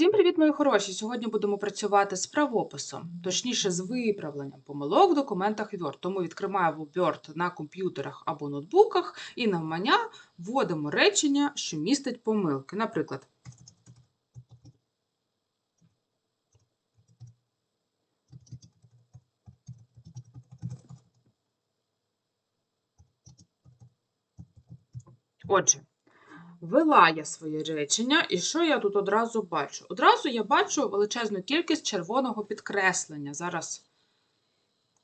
Всім привіт, мої хороші! Сьогодні будемо працювати з правописом, точніше з виправленням помилок в документах Word. Тому відкриваємо Word на комп'ютерах або ноутбуках і навмання вводимо речення, що містить помилки. Наприклад, Отже, вела я своє речення, і що я тут одразу бачу? Одразу я бачу величезну кількість червоного підкреслення. Зараз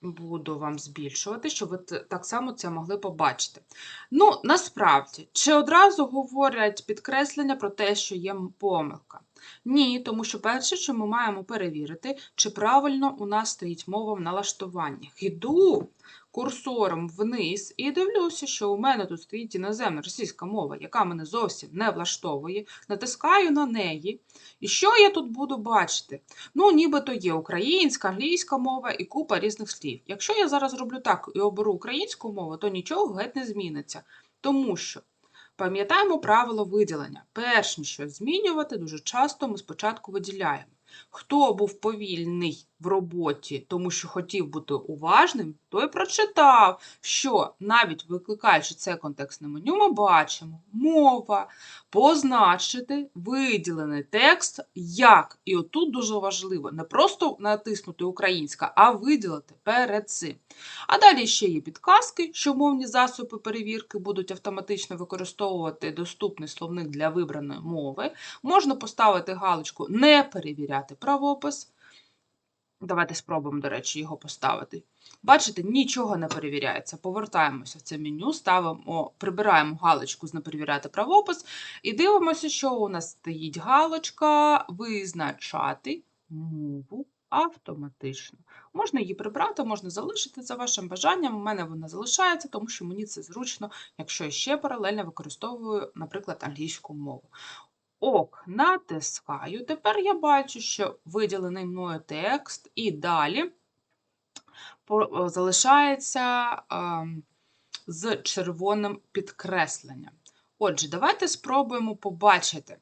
буду вам збільшувати, щоб ви так само це могли побачити. Ну, насправді, чи одразу говорять підкреслення про те, що є помилка? Ні, тому що перше, що ми маємо перевірити, чи правильно у нас стоїть мова в налаштуваннях. Іду курсором вниз і дивлюся, що у мене тут стоїть іноземна російська мова, яка мене зовсім не влаштовує. Натискаю на неї. І що я тут буду бачити? Ну, нібито є українська, англійська мова і купа різних слів. Якщо я зараз роблю так і оберу українську мову, то нічого геть не зміниться. Тому що пам'ятаємо правило виділення. Перш ніж щось змінювати, дуже часто ми спочатку виділяємо. Хто був повільний в роботі, тому що хотів бути уважним, той прочитав, що навіть викликаючи це контекстне меню, ми бачимо мова, позначити виділений текст як. І отут дуже важливо не просто натиснути українська, а виділити перед цим. А далі ще є підказки, що мовні засоби перевірки будуть автоматично використовувати доступний словник для вибраної мови. Можна поставити галочку Не перевіряти правопис. Давайте спробуємо, до речі, його поставити. Бачите, нічого не перевіряється. Повертаємося в це меню, ставимо, прибираємо галочку з не перевіряти правопис і дивимося, що у нас стоїть галочка визначати мову автоматично. Можна її прибрати, можна залишити за вашим бажанням. У мене вона залишається, тому що мені це зручно, якщо я ще паралельно використовую, наприклад, англійську мову. Ок, натискаю. Тепер я бачу, що виділений мною текст, і далі е, залишається ем, з червоним підкресленням. Отже, давайте спробуємо побачити,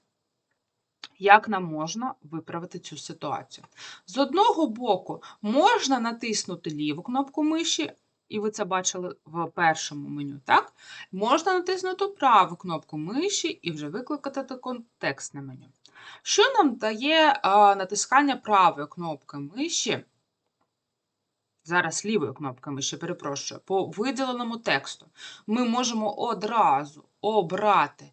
як нам можна виправити цю ситуацію. З одного боку, можна натиснути ліву кнопку миші, і ви це бачили в першому меню, так? Можна натиснути праву кнопку миші і вже викликати контекстне меню. Що нам дає натискання правої кнопки миші? Зараз лівої кнопки миші, перепрошую, по виділеному тексту. Ми можемо одразу обрати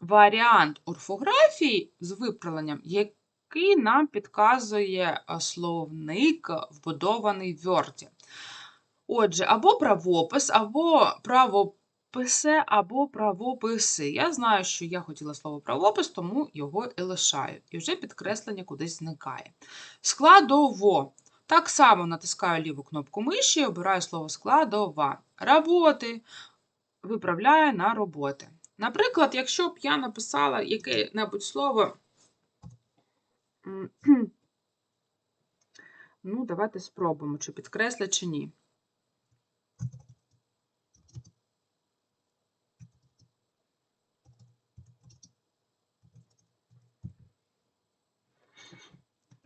варіант орфографії з виправленням, який нам підказує словник, вбудований в Word. Отже, або правопис, або правописе, або правописи. Я знаю, що я хотіла слово правопис, тому його і лишаю. І вже підкреслення кудись зникає. Складово. Так само натискаю ліву кнопку миші і обираю слово складова. Роботи. Виправляю на роботи. Наприклад, якщо б я написала яке-небудь слово. Ну, давайте спробуємо, чи підкреслять, чи ні.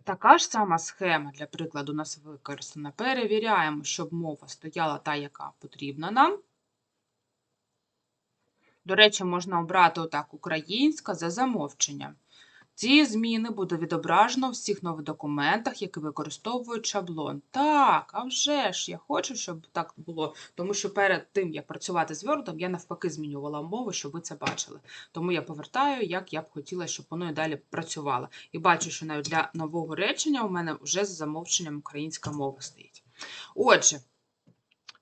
Така ж сама схема, для прикладу, у нас використана. Перевіряємо, щоб мова стояла та, яка потрібна нам. До речі, можна обрати отак українська за замовченням. Ці зміни буде відображено у всіх нових документах, які використовують шаблон. Так, а вже ж, я хочу, щоб так було. Тому що перед тим, як працювати з Word, я навпаки змінювала мову, щоб ви це бачили. Тому я повертаю, як я б хотіла, щоб воно і далі працювало. І бачу, що навіть для нового речення у мене вже за замовченням українська мова стоїть. Отже,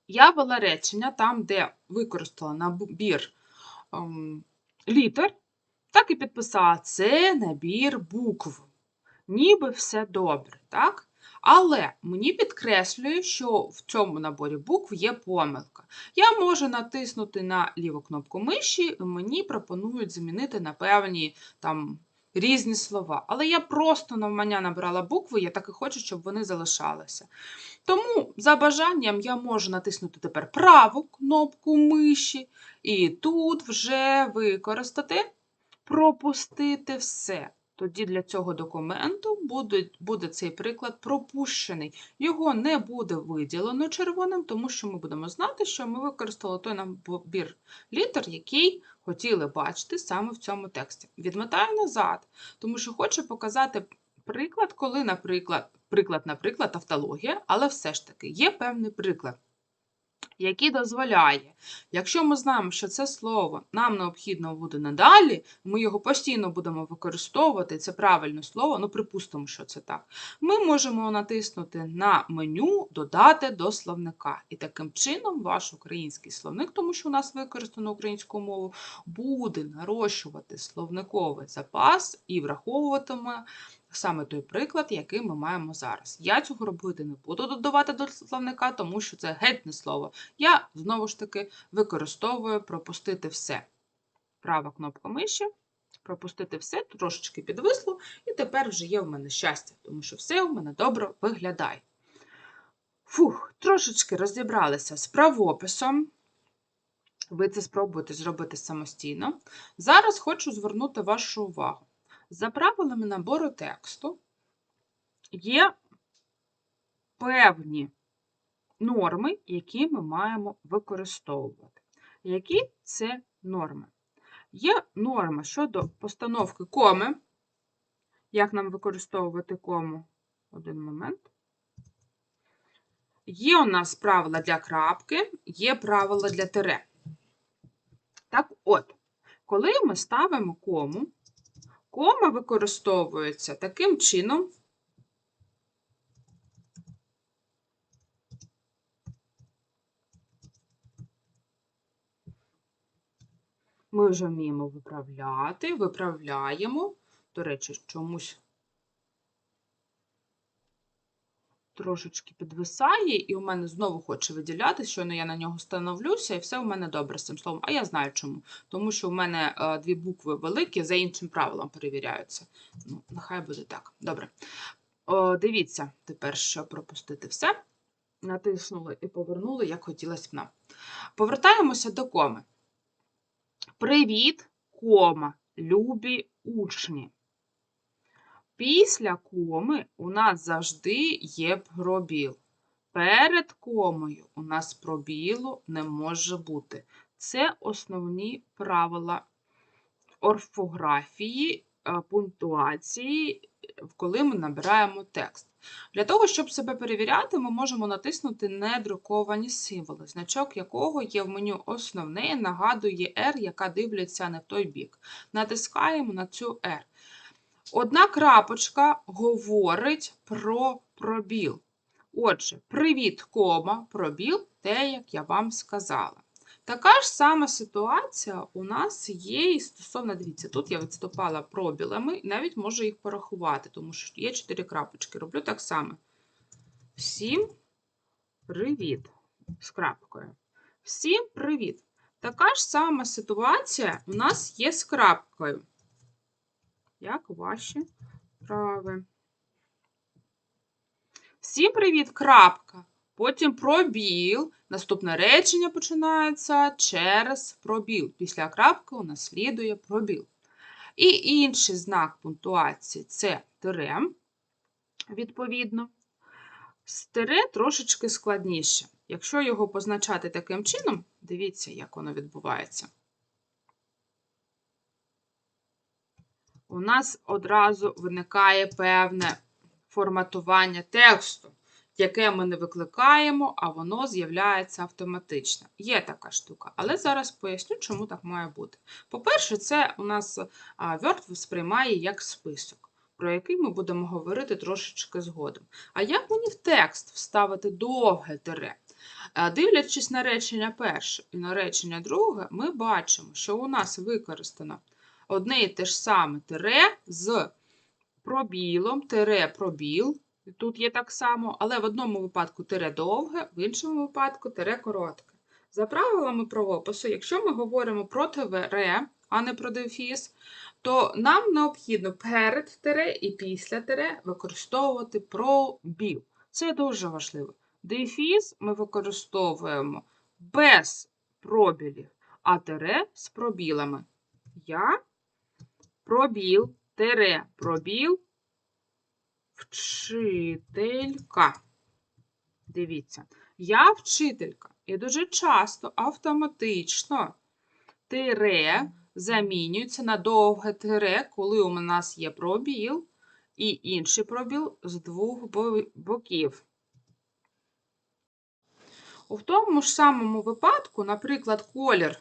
я вела речення там, де використала набір ем, літер, так і підписала це набір букв. Ніби все добре, так? Але мені підкреслює, що в цьому наборі букв є помилка. Я можу натиснути на ліву кнопку миші, і мені пропонують замінити на певні там різні слова. Але я просто навмання набрала букви, я так і хочу, щоб вони залишалися. Тому, за бажанням, я можу натиснути тепер праву кнопку миші, і тут вже використати пропустити все. тоді для цього документу буде, буде цей приклад пропущений. Його не буде виділено червоним, тому що ми будемо знати, що ми використали той набір літер, який хотіли бачити саме в цьому тексті. Відмотаю назад, тому що хочу показати приклад, коли, наприклад, приклад, наприклад, автологія, але все ж таки є певний приклад який дозволяє, якщо ми знаємо, що це слово нам необхідно буде надалі, ми його постійно будемо використовувати, це правильне слово, ну припустимо, що це так, ми можемо натиснути на меню Додати до словника. І таким чином ваш український словник, тому що у нас використано українську мову, буде нарощувати словниковий запас і враховуватиме саме той приклад, який ми маємо зараз. Я цього робити не буду додавати до словника, тому що це геть не слово. Я знову ж таки використовую пропустити все. Права кнопка миші, пропустити все, трошечки підвисло, і тепер вже є в мене щастя, тому що все у мене добре виглядає. Фух, трошечки розібралися з правописом. Ви це спробуєте зробити самостійно. Зараз хочу звернути вашу увагу. За правилами набору тексту є певні норми, які ми маємо використовувати. Які це норми? Є норма щодо постановки коми. Як нам використовувати кому? Один момент. Є у нас правила для крапки, є правила для тире. Так от, коли ми ставимо кому, Кома використовується таким чином. Ми вже вміємо виправляти, виправляємо. До речі, чомусь трошечки підвисає, і у мене знову хоче виділятися, щойно я на нього становлюся, і все у мене добре з цим словом. А я знаю чому. Тому що у мене е, дві букви великі, за іншим правилом перевіряються. Ну, Нехай буде так. Добре. О, Дивіться, тепер що пропустити все. Натиснули і повернули, як хотілося б нам. Повертаємося до коми. Привіт, кома, любі учні. Після коми у нас завжди є пробіл. Перед комою у нас пробілу не може бути. Це основні правила орфографії, е, пунктуації, коли ми набираємо текст. Для того, щоб себе перевіряти, ми можемо натиснути недруковані символи, значок якого є в меню основне, нагадує R, яка дивляться не в той бік. Натискаємо на цю R. Одна крапочка говорить про пробіл. Отже, привіт, кома, пробіл, те, як я вам сказала. Така ж сама ситуація у нас є і стосовно, дивіться, тут я відступала пробілами, навіть можу їх порахувати, тому що є 4 крапочки. Роблю так само. Всім привіт! З крапкою. Всім привіт! Така ж сама ситуація у нас є з крапкою як ваші прави. Всім привіт, крапка. Потім пробіл. Наступне речення починається через пробіл. Після крапки у нас слідує пробіл. І інший знак пунктуації це тире, відповідно. З тире трошечки складніше. Якщо його позначати таким чином, дивіться, як воно відбувається. У нас одразу виникає певне форматування тексту, яке ми не викликаємо, а воно з'являється автоматично. Є така штука, але зараз поясню, чому так має бути. По-перше, це у нас Word сприймає як список. Про який ми будемо говорити трошечки згодом. А як мені в текст вставити довге тире? Дивлячись на речення перше і на речення друге, ми бачимо, що у нас використано одне і те ж саме тире з пробілом, тире пробіл. Тут є так само, але в одному випадку тире довге, в іншому випадку тире коротке. За правилами правопису, якщо ми говоримо про тире, а не про дефіс, то нам необхідно перед тире і після тире використовувати пробіл. Це дуже важливо. Дефіс ми використовуємо без пробілів, а тире з пробілами. Я пробіл, тире пробіл вчителька. Дивіться, я вчителька. І дуже часто автоматично тире замінюється на довге тире, коли у нас є пробіл і інший пробіл з двох боків. У тому ж самому випадку, наприклад, колір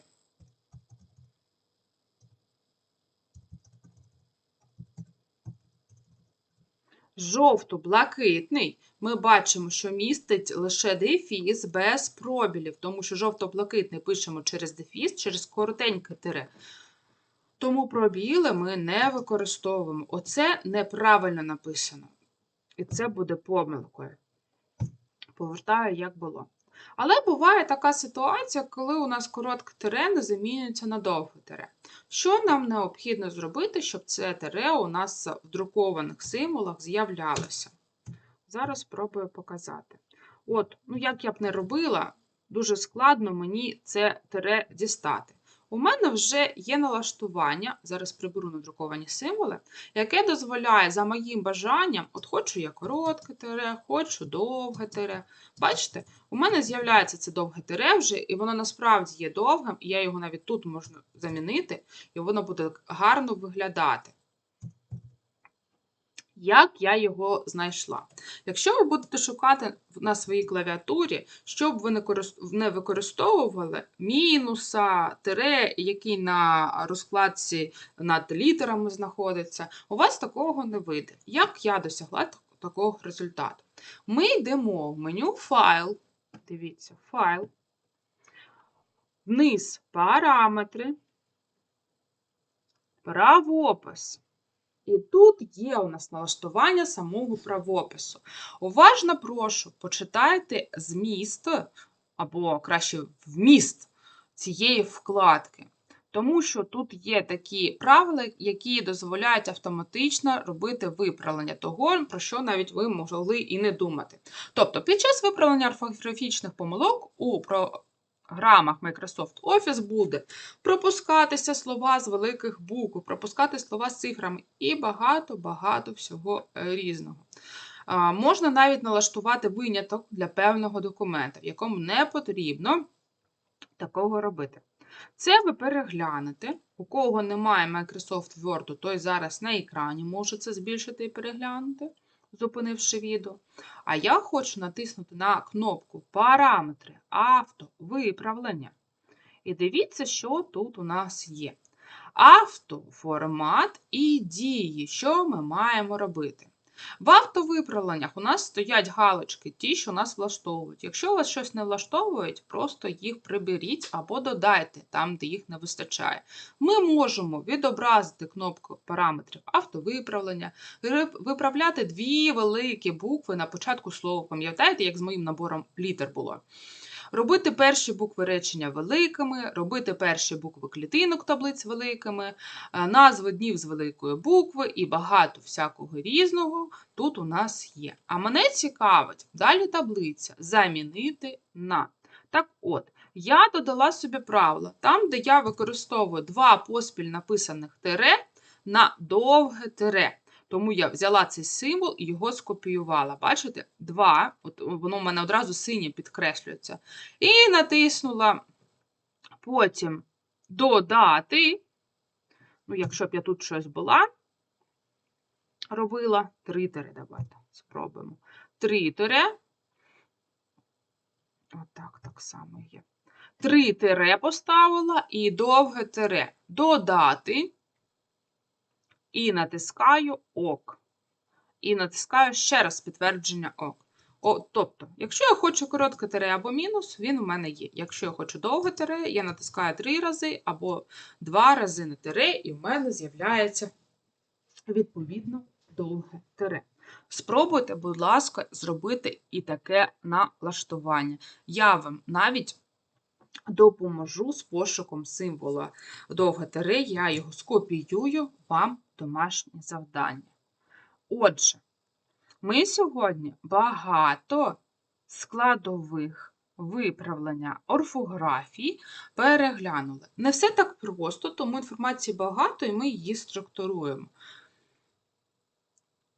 жовто-блакитний, ми бачимо, що містить лише дефіс без пробілів, тому що жовто-блакитний пишемо через дефіс, через коротеньке тире. Тому пробіли ми не використовуємо. Оце неправильно написано. І це буде помилкою. Повертаю, як було. Але буває така ситуація, коли у нас коротке тире не замінюється на довге тире. Що нам необхідно зробити, щоб це тире у нас в друкованих символах з'являлося? Зараз спробую показати. От, ну як я б не робила, дуже складно мені це тире дістати. У мене вже є налаштування, зараз приберу надруковані символи, яке дозволяє за моїм бажанням, от хочу я коротке тире, хочу довге тире. Бачите, у мене з'являється це довге тире вже, і воно насправді є довгим, і я його навіть тут можу замінити, і воно буде гарно виглядати. Як я його знайшла? Якщо ви будете шукати на своїй клавіатурі, щоб ви не використовували мінуса, тире, який на розкладці над літерами знаходиться, у вас такого не вийде. Як я досягла такого результату? Ми йдемо в меню файл. Дивіться, файл. Вниз параметри, правопис. І тут є у нас налаштування самого правопису. Уважно прошу, почитайте зміст, або краще вміст цієї вкладки. Тому що тут є такі правила, які дозволяють автоматично робити виправлення того, про що навіть ви могли і не думати. Тобто, під час виправлення орфографічних помилок у програмах Microsoft Office буде пропускатися слова з великих букв, пропускати слова з цифрами і багато-багато всього різного. Можна навіть налаштувати виняток для певного документа, в якому не потрібно такого робити. Це ви переглянете. У кого немає Microsoft Word, той зараз на екрані може це збільшити і переглянути, зупинивши відео. А я хочу натиснути на кнопку Параметри, автовиправлення. І дивіться, що тут у нас є. Автоформат і дії, що ми маємо робити. В автовиправленнях у нас стоять галочки, ті, що нас влаштовують. Якщо вас щось не влаштовують, просто їх приберіть або додайте там, де їх не вистачає. Ми можемо відобразити кнопку параметрів автовиправлення, виправляти дві великі букви на початку слова. Пам'ятаєте, як з моїм набором літер було? Робити перші букви речення великими, робити перші букви клітинок таблиць великими, е, назви днів з великої букви і багато всякого різного тут у нас є. А мене цікавить далі таблиця замінити на. Так от, я додала собі правило, там, де я використовую два поспіль написаних тире на довге тире. Тому я взяла цей символ і його скопіювала. Бачите? Два, от воно в мене одразу синє підкреслюється. І натиснула потім додати. Ну, якщо б я тут щось була, робила три тире. Давайте спробуємо. Три тире. Отак, так само є. Три тире поставила і довге тире. Додати. І натискаю ОК. І натискаю ще раз підтвердження ОК. О, тобто, якщо я хочу коротке тире або мінус, він у мене є. Якщо я хочу довге тире, я натискаю три рази або два рази на тире, і в мене з'являється відповідно довге тире. Спробуйте, будь ласка, зробити і таке налаштування. Я вам навіть допоможу з пошуком символа довге тире, я його скопіюю вам домашнє завдання. Отже, ми сьогодні багато складових виправлення орфографії переглянули. Не все так просто, тому інформації багато і ми її структуруємо.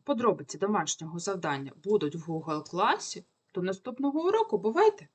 подробиці домашнього завдання будуть в Google класі, до наступного уроку. Бувайте!